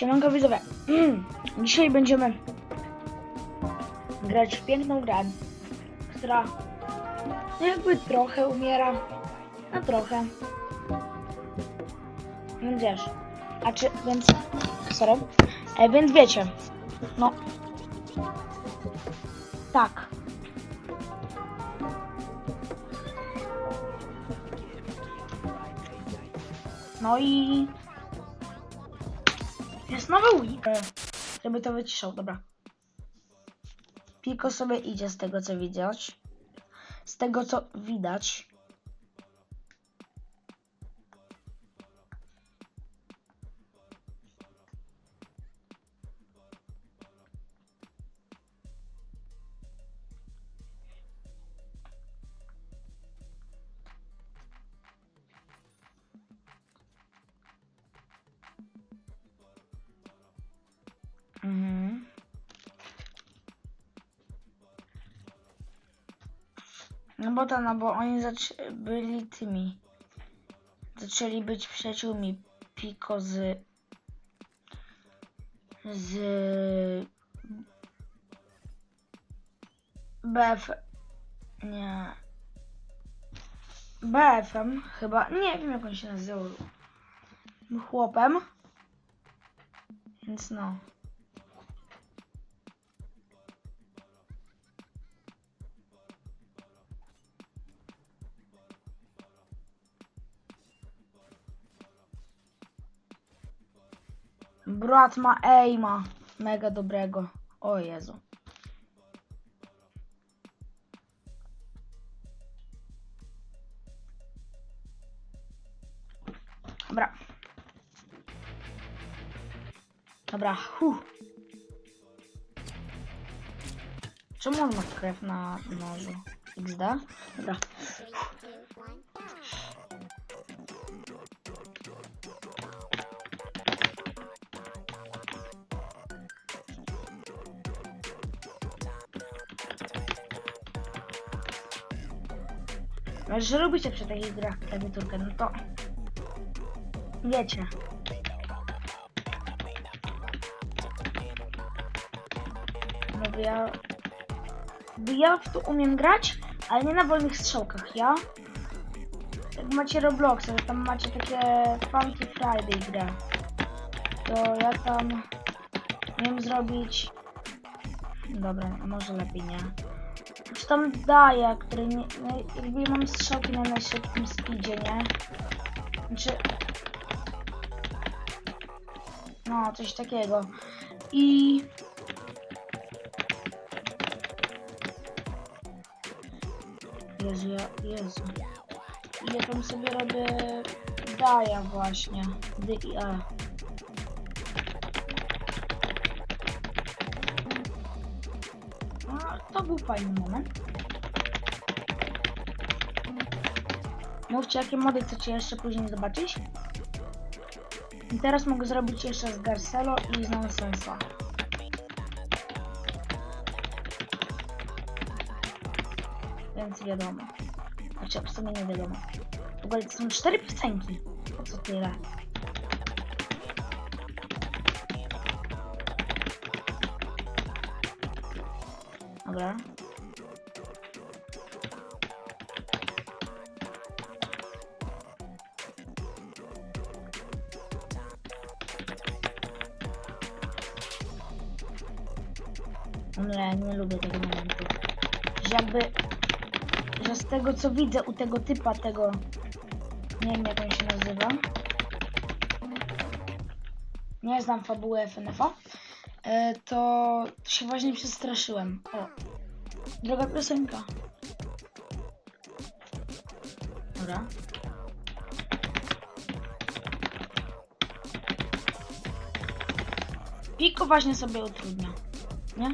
Siemanko widzowie. Dzisiaj będziemy grać w piękną grę, która jakby trochę umiera, a trochę. Więc wiesz. A czy, więc, sorry. E, więc wiecie, no. Tak. No i jest nowy Wii. E, Żeby to wyciszał, dobra. Piko sobie idzie z tego co widać. Z tego co widać. Mhm. No bo to, no bo oni byli tymi. Zaczęli być przyjaciółmi Piko z. z. BF. Nie. BF-em chyba. Nie wiem jak on się nazywał. Chłopem. Więc no. Brat ma aima. Mega dobrego. O Jezu. Dobra. Dobra. Huh. Czemu on ma krew na nożu? XD? Dobra. No, że lubicie przy takich grach klawiaturkę, no to wiecie. No bo ja... Bo ja w to umiem grać, ale nie na wolnych strzałkach. Ja... Jak macie Robloxa, to tam macie takie Funky Friday grę. To ja tam umiem zrobić... Dobra, może lepiej nie. Czy tam daje, który nie, no, jakby mam strzałki na najszybkim speedzie, nie? Znaczy... No, coś takiego. I... Jezu, ja, Jezu. I ja tam sobie robię daja właśnie. D i E. był fajny moment. Mówcie, jakie mody chcecie jeszcze później zobaczyć. I teraz mogę zrobić jeszcze z Garcelo i z Nonsensa. Więc wiadomo. Znaczy, absolutnie nie wiadomo. W ogóle to są cztery piosenki. Po co tyle? Dobra. Nie, nie lubię tego momentu. Że jakby, że z tego co widzę u tego typa, tego, nie wiem jak on się nazywa. Nie znam fabuły FNF-a. E, to się właśnie przestraszyłem. O, droga piosenka. Dobra. Piko właśnie sobie utrudnia. Nie?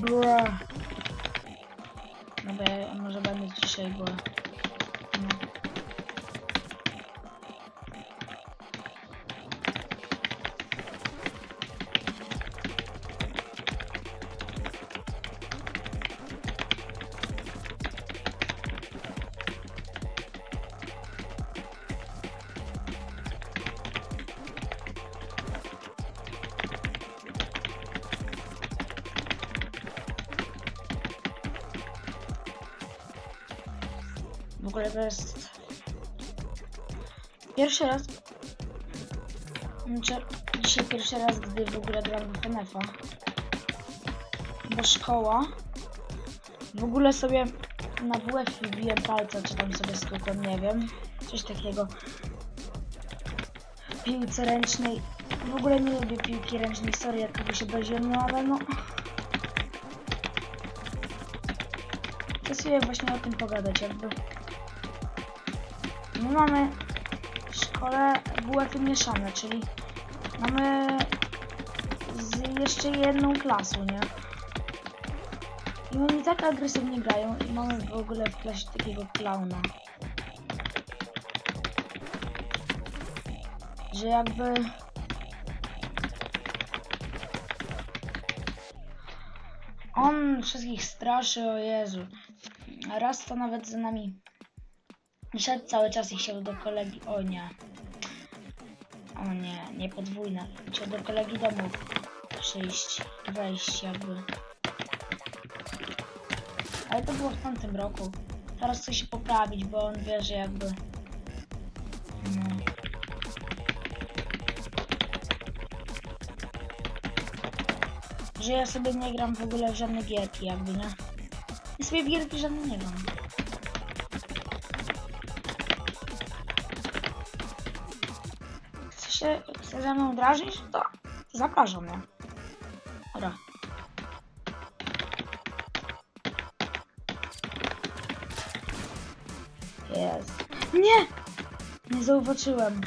Bra. Ja może będę ciszej, bo... No. Ogóle to jest pierwszy raz. Dzisiaj pierwszy raz, gdy w ogóle gram w FNF-a. Bo szkoła. W ogóle sobie na WF wbiłem palce, czy tam sobie stukłem, nie wiem. Coś takiego. Piłce ręcznej. W ogóle nie lubię piłki ręcznej, sorry, jak kogoś obraziłem, no ale no. Chcę sobie właśnie o tym pogadać, jakby. My mamy w szkole WF-y mieszane, czyli mamy z jeszcze jedną klasą, nie? I oni tak agresywnie grają i mamy w ogóle w klasie takiego klauna. Że jakby... On wszystkich straszy, o Jezu. Raz to nawet za nami szedł cały czas i chciał do kolegi... O nie. O nie, nie podwójne. Chciał do kolegi domu przyjść, wejść jakby. Ale to było w tamtym roku. Teraz chce się poprawić, bo on wie, że jakby... No. Że ja sobie nie gram w ogóle w żadne gierki jakby, nie? Ja sobie w gierki żadne nie gram. Się, chce ze mną drażnić? To zapraszam, nie? Dobra. Jest. Nie! Nie zauważyłem.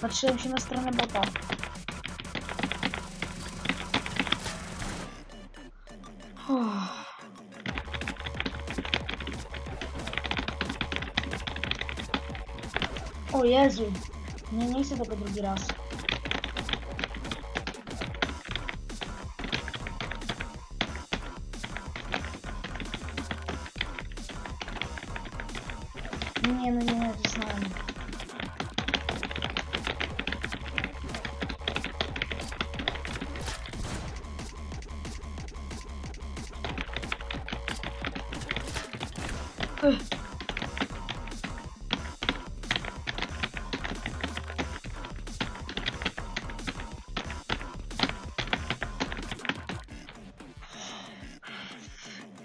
Patrzyłem się na stronę bota. Uff. O Jezu. Nie, nie chcę tego drugi raz.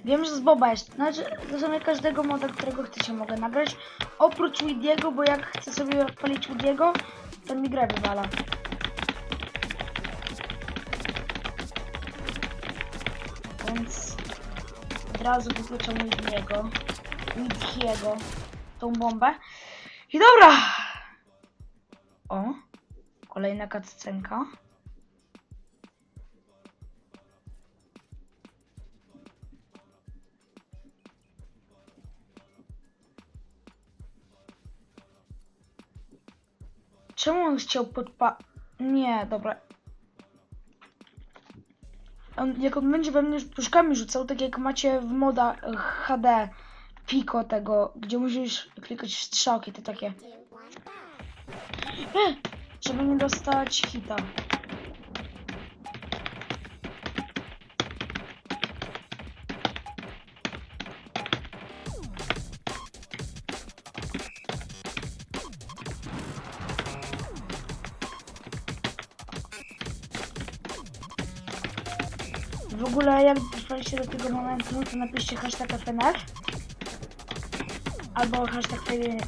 Wiem, że z Boba jest. Znaczy, do sumie każdego moda, którego chcecie, mogę nagrać. Oprócz Widiego, bo jak chcę sobie odpalić Widiego, to mi grę wywala. Więc od razu wykluczam Widiego. Widiego. Tą bombę. I dobra! O! Kolejna cutscenka. Czemu on chciał podpa... Nie, dobra. On, jak on będzie we mnie puszkami rzucał, tak jak macie w moda HD Pico tego, gdzie musisz klikać w strzałki, to takie. Żeby nie dostać hita. W ogóle jak dotrwaliście do tego momentu, to napiszcie hashtag FNF albo hashtag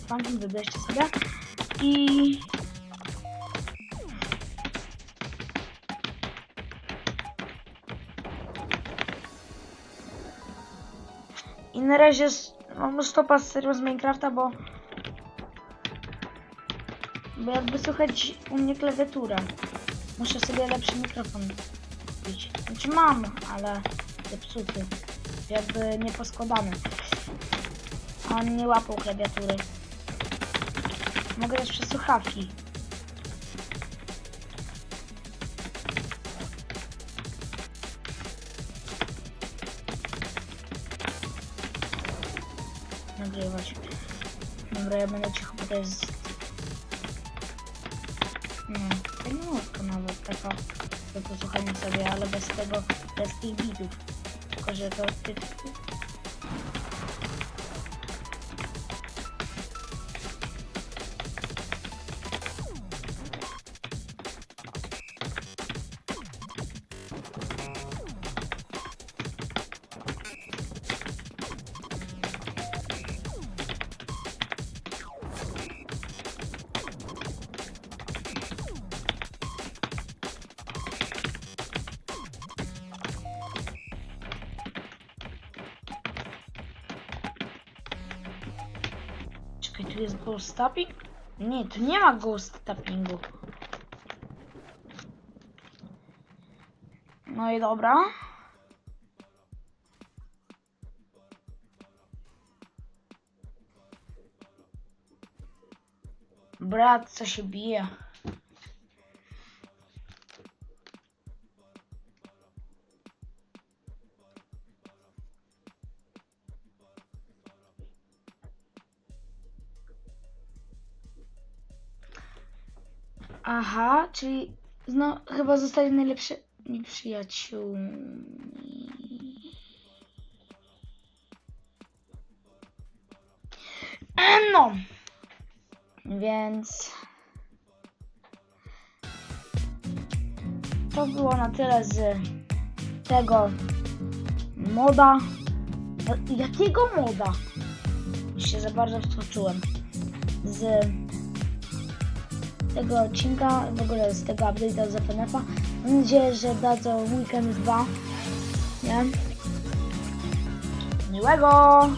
Funkin, wybierzcie sobie i i na razie mam stopa z serią z Minecrafta, bo bo jakby słychać u mnie klawiaturę. Muszę sobie lepszy mikrofon kupić. Znaczy mam, ale zepsuty. Jakby nie poskładany. On nie łapał klawiatury. Mogę też przez słuchawki. Nagrywać. Dobra, ja będę cicho, bo to. No, to nie nawet taka posłuchania sobie, ale bez tego, bez tych bitów. Tylko, że to... Ty, Czekaj, tu jest ghost tapping? Nie, tu nie ma ghost tappingu. No i dobra. Brat, co się bije. Aha, czyli no chyba zostali najlepszymi przyjaciółmi. No. Więc to było na tyle z tego moda. No, Jakiego moda? Już się za bardzo wtłoczyłem. Z tego odcinka, w ogóle z tego update'a z FNF-a. Mam nadzieję, że dadzą weekend 2. Nie? Miłego!